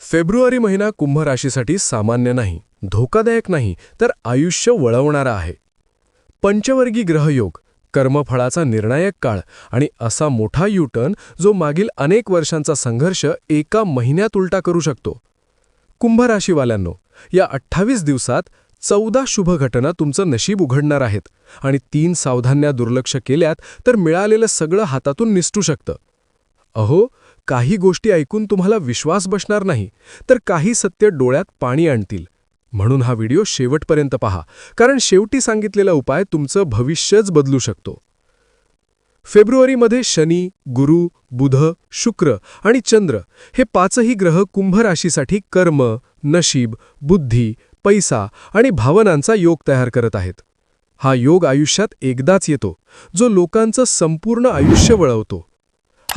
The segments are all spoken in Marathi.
फेब्रुवारी महिना कुंभ राशीसाठी सामान्य नाही धोकादायक नाही तर आयुष्य वळवणारा आहे. पंचवर्गी ग्रहयोग कर्मफळाचा निर्णायक काळ आणि असा मोठा युटर्न जो मागील अनेक वर्षांचा संघर्ष एका महिन्यात उलटा करू शकतो. कुंभराशीवाल्यांनो या अठ्ठावीस दिवसात चौदा शुभ घटना तुमचं नशीब उघडणार आहेत आणि तीन सावधान्या दुर्लक्ष केल्यात तर मिळालेलं सगळं हातातून निसटू शकतं. अहो काही गोष्टी ऐकून तुम्हाला विश्वास बसणार नाही तर काही सत्य डोळ्यात पाणी आणतील. म्हणून हा व्हिडिओ शेवटपर्यंत पहा कारण शेवटी सांगितलेला उपाय तुमचं भविष्यच बदलू शकतो. फेब्रुवारीमध्ये शनी गुरु बुध शुक्र आणि चंद्र हे पाचही ग्रह कुंभ राशीसाठी कर्म नशीब बुद्धी पैसा आणि भावनांचा योग तयार करत आहेत. हा योग आयुष्यात एकदाच येतो जो लोकांचं संपूर्ण आयुष्य वळवतो.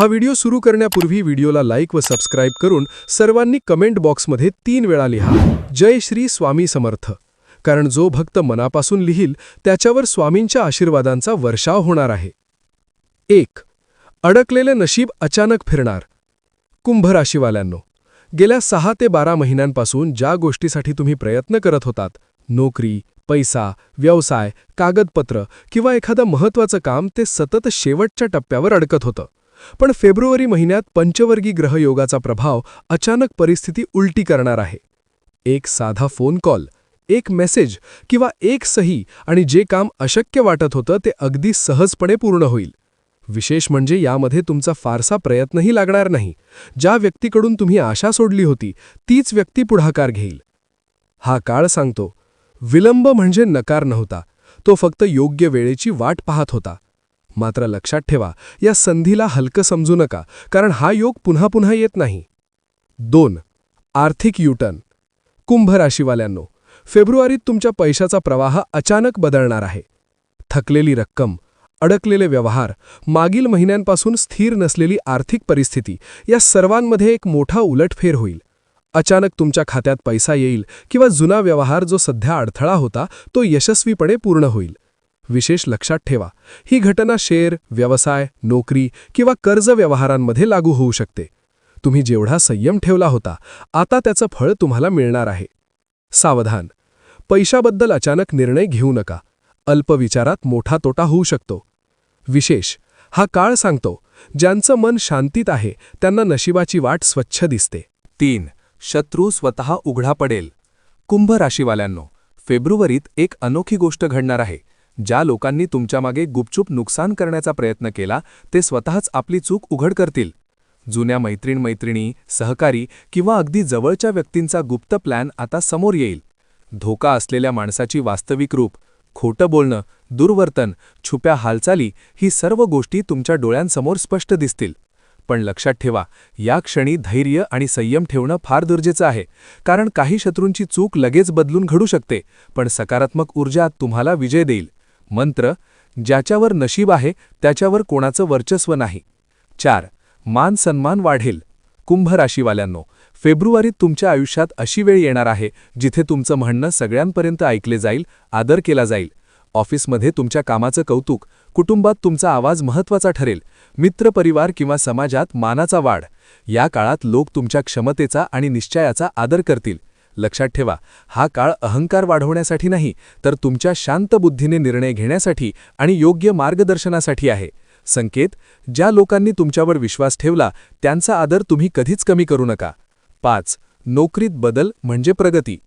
हा व्हिडिओ सुरू करण्यापूर्वी व्हिडिओला लाईक व सबस्क्राईब करून सर्वांनी कमेंट बॉक्समध्ये तीन वेळा लिहा. जय श्री स्वामी समर्थ. कारण जो भक्त मनापासून लिहील त्याच्यावर स्वामींच्या आशीर्वादांचा वर्षाव होणार आहे. एक. अडकलेलं नशीब अचानक फिरणार. कुंभ राशीवाल्यांनो गेल्या सहा ते बारा महिन्यांपासून ज्या गोष्टीसाठी तुम्ही प्रयत्न करत होतात नोकरी पैसा व्यवसाय कागदपत्र किंवा एखादं महत्त्वाचं काम ते सतत शेवटच्या टप्प्यावर अडकत होतं. पण फेब्रुवारी महिन्यात पंचवर्गी ग्रहयोगाचा प्रभाव अचानक परिस्थिती उलटी करणार आहे. एक साधा फोन कॉल एक मेसेज किंवा एक सही आणि जे काम अशक्य वाटत होतं ते अगदी सहजपणे पूर्ण होईल. विशेष म्हणजे यामध्ये तुमचा फारसा प्रयत्नही लागणार नाही. ज्या व्यक्तीकडून तुम्ही आशा सोडली होती तीच व्यक्ती पुढाकार घेईल. हा काळ सांगतो विलंब म्हणजे नकार नव्हता. तो फक्त योग्य वेळेची वाट पाहत होता. मात्र लक्षात ठेवा या संधीला हलकं समजू नका कारण हा योग पुन्हा पुन्हा येत नाही. दोन आर्थिक युटर्न. कुंभ राशीवाल्यांनो फेब्रुवारीत तुमच्या पैशाचा प्रवाह अचानक बदलणार आहे. थकलेली रक्कम अडकलेले व्यवहार मागील महिन्यांपासून स्थिर नसलेली आर्थिक परिस्थिती या सर्वांमध्ये एक मोठा उलटफेर होईल. अचानक तुमच्या खात्यात पैसा येईल किंवा जुना व्यवहार जो सध्या अडथळा होता तो यशस्वीपणे पूर्ण होईल. विशेष लक्षात ठेवा. ही घटना शेअर व्यवसाय नोकरी किंवा कर्ज व्यवहारांमध्ये लागू होऊ शकते. तुम्ही जेवढा संयम ठेवला होता आता त्याचं फळ तुम्हाला मिळणार आहे. सावधान. पैशाबद्दल अचानक निर्णय घेऊ नका. अल्पविचारात मोठा तोटा होऊ शकतो. विशेष. हा काळ सांगतो ज्यांचं मन शांतीत आहे त्यांना नशिबाची वाट स्वच्छ दिसते. तीन. शत्रू स्वतः उघडा पडेल. कुंभ राशीवाल्यांनो फेब्रुवारीत एक अनोखी गोष्ट घडणार आहे. ज्या लोकांनी तुमच्यामागे गुपचूप नुकसान करण्याचा प्रयत्न केला ते स्वतःच आपली चूक उघड करतील. जुन्या मैत्रीण मैत्रिणी सहकारी किंवा अगदी जवळच्या व्यक्तींचा गुप्त प्लॅन आता समोर येईल. धोका असलेल्या माणसाची वास्तविक रूप खोटं बोलणं दुर्वर्तन छुप्या हालचाली ही सर्व गोष्टी तुमच्या डोळ्यांसमोर स्पष्ट दिसतील. पण लक्षात ठेवा या क्षणी धैर्य आणि संयम ठेवणं फार गरजेचं आहे कारण काही शत्रूंची चूक लगेच बदलून घडू शकते पण सकारात्मक ऊर्जा तुम्हाला विजय देईल. मंत्र ज्याच्यावर नशीब आहे त्याच्यावर कोणाचं वर्चस्व नाही. चार मान सन्मान वाढेल. कुंभ राशीवाल्यांनो फेब्रुवारीत तुमच्या आयुष्यात अशी वेळ येणार आहे जिथे तुमचं म्हणणं सगळ्यांपर्यंत ऐकले जाईल आदर केला जाईल. ऑफिसमध्ये तुमच्या कामाचं कौतुक कुटुंबात तुमचा आवाज महत्त्वाचा ठरेल मित्रपरिवार किंवा समाजात मानाचा वाढ. या काळात लोक तुमच्या क्षमतेचा आणि निश्चयाचा आदर करतील. लक्षात ठेवा हा काळ अहंकार वाढवण्यासाठी नाही तर तुमच्या शांत बुद्धीने निर्णय घेण्यासाठी आणि योग्य मार्गदर्शनासाठी आहे. संकेत ज्या लोकांनी तुमच्यावर विश्वास ठेवला त्यांचा आदर तुम्ही कधीच कमी करू नका. पाच नोकरीत बदल म्हणजे प्रगती.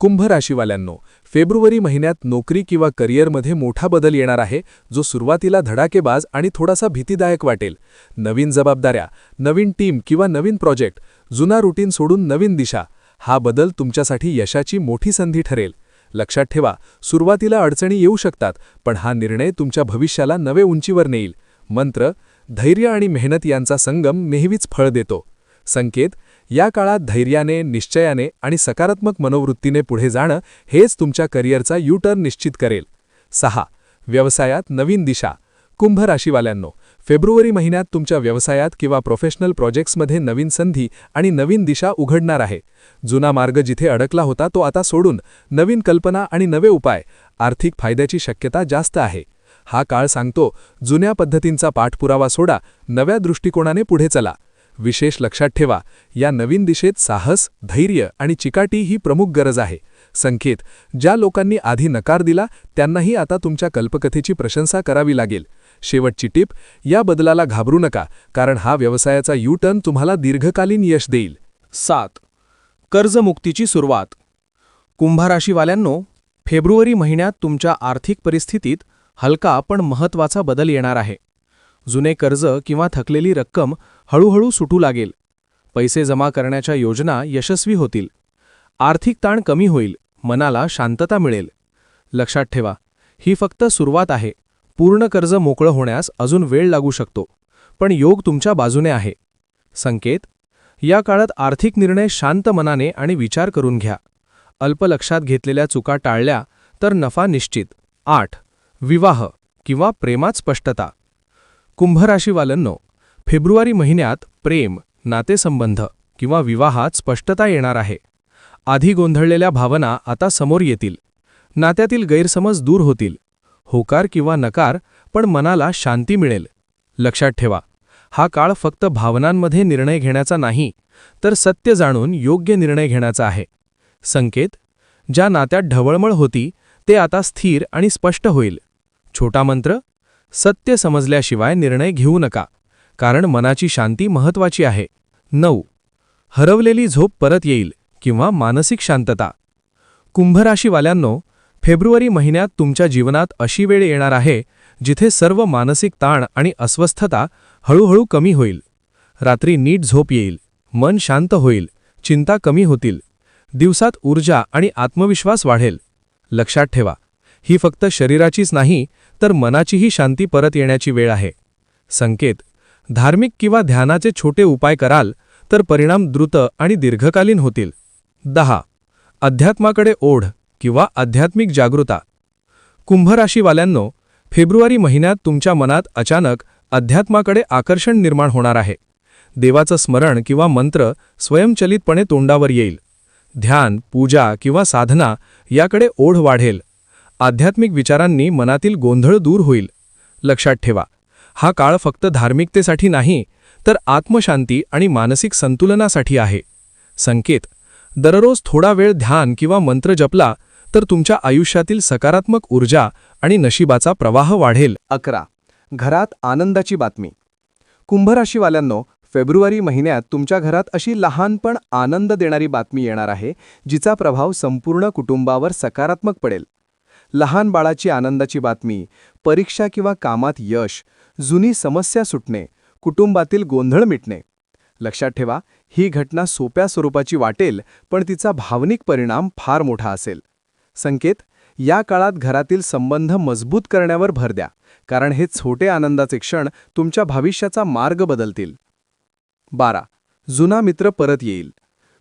कुंभ राशीवाल्यांनो फेब्रुवारी महिन्यात नोकरी किंवा करिअरमध्ये मोठा बदल येणार आहे जो सुरुवातीला धडाकेबाज आणि थोडासा भीतीदायक वाटेल. नवीन जबाबदाऱ्या नवीन टीम किंवा नवीन प्रोजेक्ट जुना रुटीन सोडून नवीन दिशा. हा बदल तुमच्यासाठी यशाची मोठी संधी ठरेल. लक्षात ठेवा सुरुवातीला अडचणी येऊ शकतात पण हा निर्णय तुमच्या भविष्याला नवे उंचीवर नेईल. मंत्र धैर्य आणि मेहनत यांचा संगम नेहमीच फळ देतो. संकेत या काळात धैर्याने निश्चयाने आणि सकारात्मक मनोवृत्तीने पुढे जाणं हेच तुमच्या करिअरचा यू टर्न निश्चित करेल. सहा व्यवसायात नवीन दिशा. कुंभ राशीवाल्यांनो फेब्रुवारी महिन्यात तुमच्या व्यवसायात किंवा प्रोफेशनल प्रोजेक्ट्समध्ये नवीन संधी आणि नवीन दिशा उघडणार आहे. जुना मार्ग जिथे अडकला होता तो आता सोडून नवीन कल्पना आणि नवे उपाय आर्थिक फायद्याची शक्यता जास्त आहे. हा काळ सांगतो जुन्या पद्धतींचा पाठपुरावा सोडा नव्या दृष्टिकोनाने पुढे चला. विशेष लक्षात ठेवा या नवीन दिशेत साहस धैर्य आणि चिकाटी ही प्रमुख गरज आहे. संकेत ज्या लोकांनी आधी नकार दिला त्यांनाही आता तुमच्या कल्पकथेची प्रशंसा करावी लागेल. शेवटची टीप या बदलाला घाबरू नका कारण हा व्यवसायाचा यू टर्न तुम्हाला दीर्घकालीन यश देईल. सात कर्जमुक्तीची सुरुवात. कुंभाराशीवाल्यांनो फेब्रुवारी महिन्यात तुमच्या आर्थिक परिस्थितीत हलका पण महत्त्वाचा बदल येणार आहे. जुने कर्ज किंवा थकलेली रक्कम हळूहळू सुटू लागेल. पैसे जमा करण्याच्या योजना यशस्वी होतील. आर्थिक ताण कमी होईल मनाला शांतता मिळेल. लक्षात ठेवा ही फक्त सुरुवात आहे. पूर्ण कर्ज मोकळं होण्यास अजून वेळ लागू शकतो पण योग तुमच्या बाजूने आहे. संकेत या काळात आर्थिक निर्णय शांत मनाने आणि विचार करून घ्या. अल्प लक्षात घेतलेल्या चुका टाळल्या तर नफा निश्चित. आठ विवाह किंवा प्रेमात स्पष्टता. कुंभराशीवाल्यांनो फेब्रुवारी महिन्यात प्रेम नातेसंबंध किंवा विवाहात स्पष्टता येणार आहे. आधी गोंधळलेल्या भावना आता समोर येतील. नात्यातील गैरसमज दूर होतील. होकार किंवा नकार पण मनाला शांती मिळेल. लक्षात ठेवा हा काळ फक्त भावनांमध्ये निर्णय घेण्याचा नाही तर सत्य जाणून योग्य निर्णय घेण्याचा आहे. संकेत ज्या नात्यात ढवळमळ होती ते आता स्थिर आणि स्पष्ट होईल. छोटा मंत्र सत्य समजल्याशिवाय निर्णय घेऊ नका कारण मनाची शांती महत्वाची आहे. नऊ हरवलेली झोप परत येईल किंवा मानसिक शांतता. कुंभराशीवाल्यांनो फेब्रुवारी महिन्यात तुमच्या जीवनात अशी वेळ येणार आहे जिथे सर्व मानसिक ताण आणि अस्वस्थता हळूहळू कमी होईल. रात्री नीट झोप येईल मन शांत होईल चिंता कमी होतील. दिवसात ऊर्जा आणि आत्मविश्वास वाढेल. लक्षात ठेवा ही फक्त शरीराचीच नाही तर मनाचीही शांती परत येण्याची वेळ आहे. संकेत धार्मिक किंवा ध्यानाचे छोटे उपाय कराल तर परिणाम द्रुत आणि दीर्घकालीन होतील. दहा अध्यात्माकडे ओढ. किंवा आध्यात्मिक जागृता. कुंभराशीवाल्यांनो फेब्रुवारी महिन्यात तुमच्या मनात अचानक अध्यात्माकडे आकर्षण निर्माण होणार आहे. देवाचं स्मरण किंवा मंत्र स्वयंचलितपणे तोंडावर येईल. ध्यान पूजा किंवा साधना याकडे ओढ वाढेल. आध्यात्मिक विचारांनी मनातील गोंधळ दूर होईल. लक्षात ठेवा हा काळ फक्त धार्मिकतेसाठी नाही तर आत्मशांती आणि मानसिक संतुलनासाठी आहे. संकेत दररोज थोडा वेळ ध्यान किंवा मंत्र जपला तर तुमच्या आयुष्यातील सकारात्मक ऊर्जा आणि नशिबाचा प्रवाह वाढेल. अकरा. घरात आनंदाची बातमी. कुंभराशीवाल्यांनो फेब्रुवारी महिन्यात तुमच्या घरात अशी लहान पण आनंद देणारी बातमी येणार आहे जिचा प्रभाव संपूर्ण कुटुंबावर सकारात्मक पडेल. लहान बाळाची आनंदाची बातमी परीक्षा किंवा कामात यश जुनी समस्या सुटणे कुटुंबातील गोंधळ मिटणे. लक्षात ठेवा ही घटना सोप्या स्वरूपाची वाटेल पण तिचा भावनिक परिणाम फार मोठा असेल. संकेत या काळात घरातील संबंध मजबूत करण्यावर भर द्या कारण हे छोटे आनंदाचे क्षण तुमच्या भविष्याचा मार्ग बदलतील. बारा. जुना मित्र परत येईल.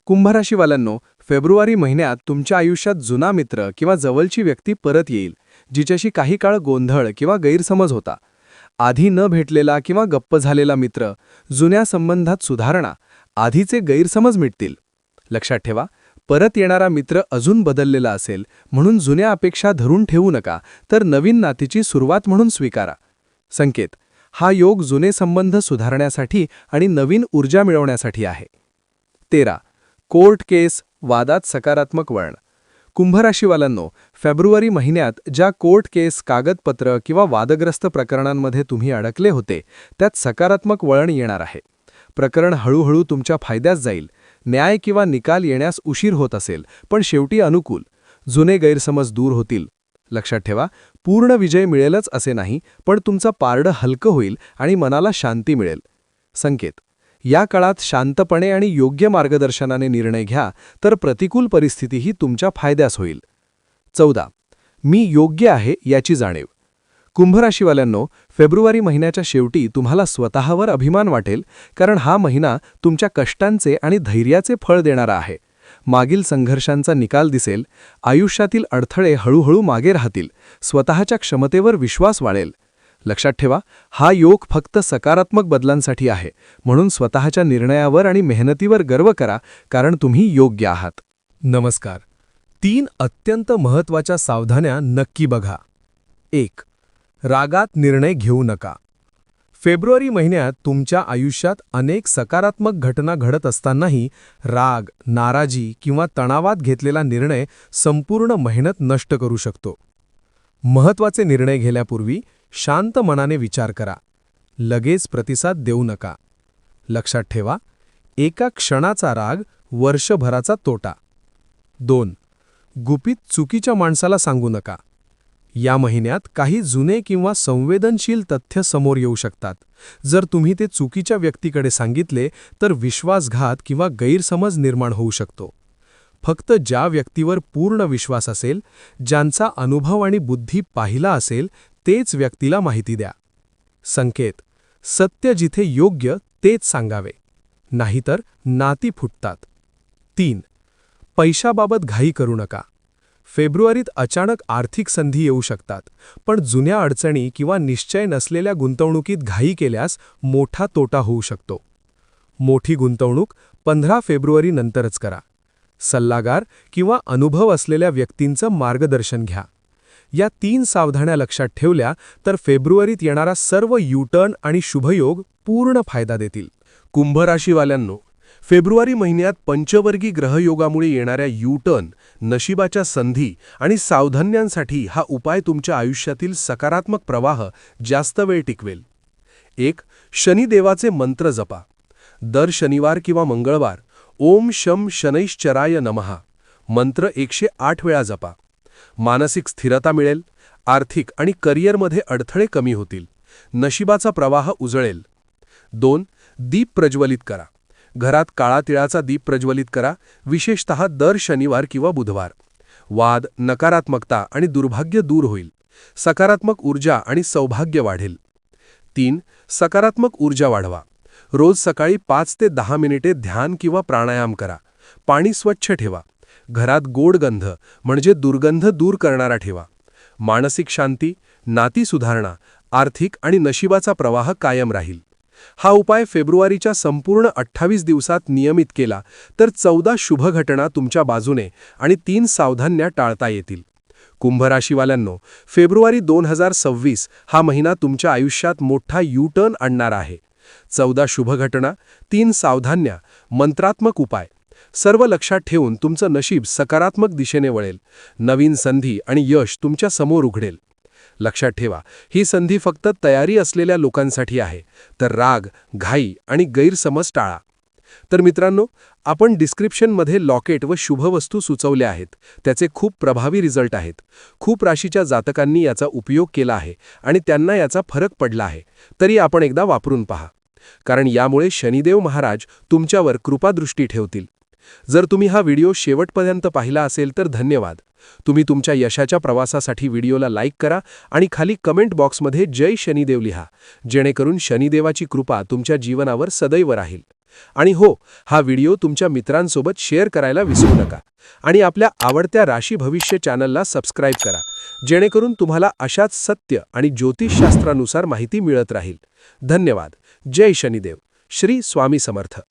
कुंभराशीवाल्यांनो फेब्रुवारी महिन्यात तुमच्या आयुष्यात जुना मित्र किंवा जवळची व्यक्ती परत येईल जिच्याशी काही काळ गोंधळ किंवा गैरसमज होता. आधी न भेटलेला किंवा गप्प झालेला मित्र जुन्या संबंधात सुधारणा आधीचे गैरसमज मिटतील. लक्षात ठेवा परत येणारा मित्र अजून बदललेला असेल म्हणून जुन्या अपेक्षा धरून ठेवू नका तर नवीन नातीची सुरुवात म्हणून स्वीकारा. संकेत हा योग जुने संबंध सुधारण्यासाठी आणि नवीन ऊर्जा मिळवण्यासाठी आहे. तेरा कोर्ट केस वादात सकारात्मक वळण. कुंभराशीवाल्यांनो फेब्रुवारी महिन्यात ज्या कोर्ट केस कागदपत्र किंवा वादग्रस्त प्रकरणांमध्ये तुम्ही अडकले होते त्यात सकारात्मक वळण येणार आहे. प्रकरण हळूहळू तुमच्या फायद्यात जाईल. न्याय किंवा निकाल येण्यास उशीर होत असेल पण शेवटी अनुकूल. जुने गैरसमज दूर होतील. लक्षात ठेवा पूर्ण विजय मिळेलच असे नाही पण तुमचं पारडं हलकं होईल आणि मनाला शांती मिळेल. संकेत. या काळात शांतपणे आणि योग्य मार्गदर्शनाने निर्णय घ्या तर प्रतिकूल परिस्थितीही तुमच्या फायद्यास होईल. चौदा. मी योग्य आहे याची जाणीव. कुंभराशीवाल्यांनो फेब्रुवारी महिन्याच्या शेवटी तुम्हाला स्वतःवर अभिमान वाटेल कारण हा महिना तुमच्या कष्टांचे आणि धैर्याचे फळ देणारा आहे. मागील संघर्षांचा निकाल दिसेल आयुष्यातील अडथळे हळूहळू मागे राहतील स्वतःच्या क्षमतेवर विश्वास वाढेल. लक्षात ठेवा हा योग फक्त सकारात्मक बदलांसाठी आहे म्हणून स्वतःच्या निर्णयावर आणि मेहनतीवर गर्व करा कारण तुम्ही योग्य आहात. नमस्कार. तीन अत्यंत महत्त्वाच्या सावधान्या नक्की बघा. एक रागात निर्णय घेऊ नका. फेब्रुवारी महिन्यात तुमच्या आयुष्यात अनेक सकारात्मक घटना घडत असतानाही राग नाराजी किंवा तणावात घेतलेला निर्णय संपूर्ण मेहनत नष्ट करू शकतो. महत्त्वाचे निर्णय घेण्यापूर्वी शांत मनाने विचार करा. लगेच प्रतिसाद देऊ नका. लक्षात ठेवा एका क्षणाचा राग वर्षभराचा तोटा. दोन गुपित चुकीच्या माणसाला सांगू नका. या महिन्यात काही जुने किंवा संवेदनशील तथ्य समोर येऊ शकतात. जर तुम्ही ते चुकीच्या व्यक्तीकडे सांगितले तर विश्वासघात किंवा गैरसमज निर्माण होऊ शकतो. फक्त ज्या व्यक्तीवर पूर्ण विश्वास असेल ज्यांचा अनुभव आणि बुद्धी पाहिला असेल तेच व्यक्तीला माहिती द्या. संकेत. सत्य जिथे योग्य तेच सांगावे. नाहीतर नाती फुटतात. तीन. पैशाबाबत घाई करू नका. फेब्रुवारीत अचानक आर्थिक संधी येऊ शकतात पण जुन्या अडचणी किंवा निश्चय नसलेल्या गुंतवणुकीत घाई केल्यास मोठा तोटा होऊ शकतो. मोठी गुंतवणूक पंधरा फेब्रुवारी नंतरच करा. सल्लागार किंवा अनुभव असलेल्या व्यक्तींचं मार्गदर्शन घ्या. या तीन सावधान्या लक्षात ठेवल्या तर फेब्रुवारीत येणारा सर्व यूटर्न आणि शुभयोग पूर्ण फायदा देतील. कुंभ राशीवाल्यांनो फेब्रुवारी महिन्यात पंचवर्गी ग्रहयोगामुळे येणाऱ्या यूटर्न नशिबाच्या संधी आणि सावधान्यांसाठी हा उपाय तुमच्या आयुष्यातील सकारात्मक प्रवाह जास्त वेळ टिकवेल. एक शनिदेवाचे मंत्र जपा. दर शनिवार किंवा मंगळवार ओम शम शनैश्चराय नमहा मंत्र एकशे आठ वेळा जपा. मानसिक स्थिरता मिळेल आर्थिक आणि करिअरमध्ये अडथळे कमी होतील नशिबाचा प्रवाह उजळेल. दोन दीप प्रज्वलित करा. घरात काळा तिळाचा दीप प्रज्वलित करा विशेषतः दर शनिवार किंवा बुधवार. वाद नकारात्मकता आणि दुर्भाग्य दूर होईल. सकारात्मक ऊर्जा आणि सौभाग्य वाढेल. तीन सकारात्मक ऊर्जा वाढवा. रोज सकाळी पाच ते दहा मिनिटे ध्यान किंवा प्राणायाम करा. पाणी स्वच्छ ठेवा. घरात गोड गंध म्हणजे दुर्गंध दूर करणारा ठेवा. मानसिक शांती नाती सुधारणा आर्थिक आणि नशिबाचा प्रवाह कायम राहील. हा उपाय फेब्रुवारीच्या संपूर्ण अठ्ठावीस दिवसात नियमित केला तर चौदा शुभ घटना तुमच्या बाजूने आणि तीन सावधान्या टाळता येतील. कुंभराशीवाल्यांनो फेब्रुवारी दोन हजार सव्वीस हा महिना तुमच्या आयुष्यात मोठा यूटर्न आणणार आहे. चौदा शुभ घटना तीन सावधान्या मंत्रात्मक उपाय. सर्व लक्षात ठेवून तुमचं नशीब सकारात्मक दिशेने वळेल. नवीन संधी आणि यश तुमच्यासमोर उघडेल. लक्षात ठेवा ही संधी फक्त तयारी असलेल्या लोकांसाठी आहे तर राग घाई आणि गैरसमज टाळा. तर मित्रांनो आपण डिस्क्रिप्शनमध्ये लॉकेट व शुभवस्तू सुचवल्या आहेत त्याचे खूप प्रभावी रिझल्ट आहेत. खूप राशीच्या जातकांनी याचा उपयोग केला आहे आणि त्यांना याचा फरक पडला आहे तरी आपण एकदा वापरून पहा. कारण यामुळे शनिदेव महाराज तुमच्यावर कृपादृष्टी ठेवतील. जर तुम्ही हा व्हिडिओ शेवटपर्यंत पाहिला असेल तर धन्यवाद. तुम्ही तुमच्या यशाच्या प्रवासासाठी व्हिडिओला लाईक करा आणि खाली कमेंट बॉक्समध्ये जय शनिदेव लिहा. जेणेकरून शनिदेवाची कृपा तुमच्या जीवनावर सदैव राहील. आणि हो हा व्हिडिओ तुमच्या मित्रांसोबत शेअर करायला विसरू नका. आणि आपल्या आवडत्या राशी भविष्य चॅनलला सबस्क्राईब करा. जेणेकरून तुम्हाला अशाच सत्य आणि ज्योतिषशास्त्रानुसार माहिती मिळत राहील. धन्यवाद. जय शनिदेव. श्री स्वामी समर्थ.